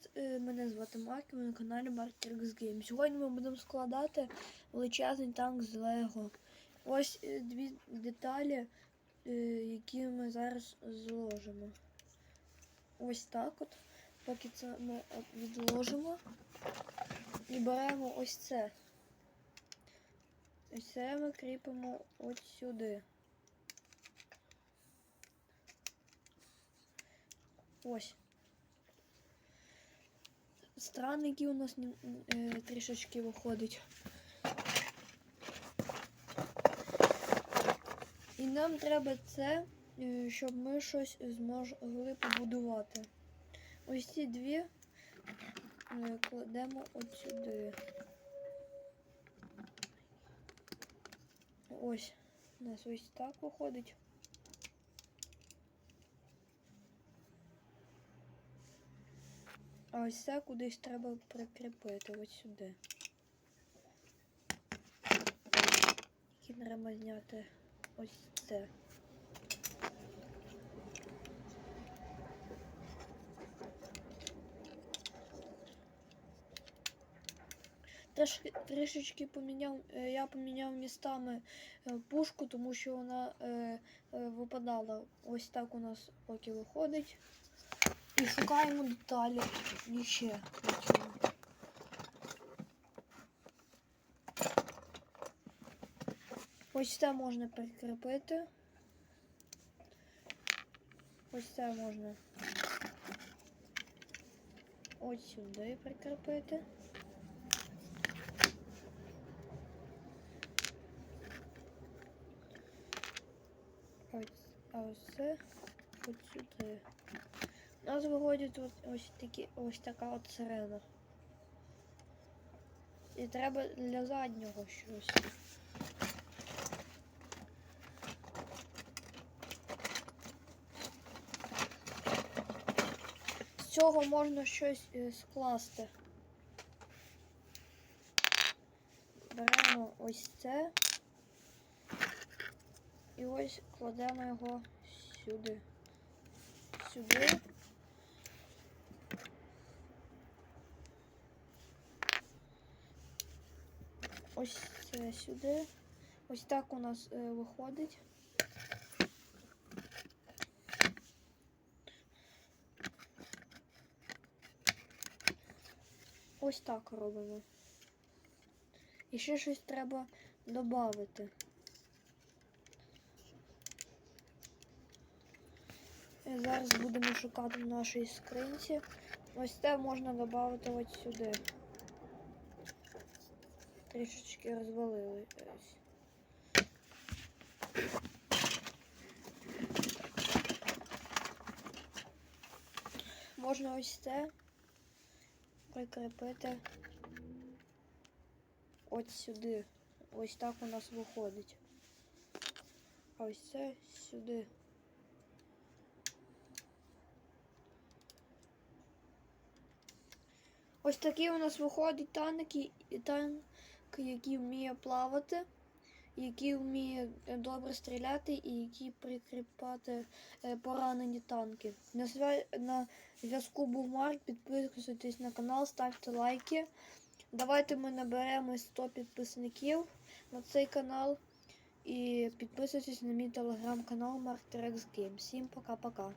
Привіт! е, Мене звати Марк, ви на каналі Trix Game. Сьогодні ми будемо складати величезний танк з Лего. Ось е, дві деталі, е, які ми зараз зложимо. Ось так от. Поки це ми відложимо. І беремо ось це. Ось це ми кріпимо от сюди. Ось. Странники у нас е, трішечки виходить. І нам треба це, е, щоб ми щось змогли побудувати. Ось ці дві е, кладемо от сюди. Ось. У нас ось так виходить. А ось це кудись треба прикріпити ось сюди. І треба зняти ось це. Трішечки поміняв, е, я поміняв містами е, пушку, тому що вона е, випадала. Ось так у нас поки виходить. І шукаємо деталі ще на цьому. Ось це можна прикріпити. Ось це можна ось сюди прикріпити. Ось, а ось це ось сюди. У нас виходить от ось такі ось така от сирена. І треба для заднього щось. З цього можна щось е, скласти. Беремо ось це і ось кладемо його сюди. Сюди. Ось сюди. Ось так у нас е, виходить. Ось так робимо. І ще щось треба додати. Зараз будемо шукати в нашій скринці. Ось це можна додати ось сюди. Трішечки розвалили. Ось. Можна ось це прикріпити ось сюди. Ось так у нас виходить. А ось це сюди. Ось такий у нас виходить танк, і- і танк, який вміє плавати, який вміє е, добре стріляти і який прикріпати е, поранені танки. На, зв'я- на зв'язку був Марк, підписуйтесь на канал, ставте лайки. Давайте ми наберемо 100 підписників на цей канал. І підписуйтесь на мій телеграм-канал Mark Terex Game. Всім пока-пока.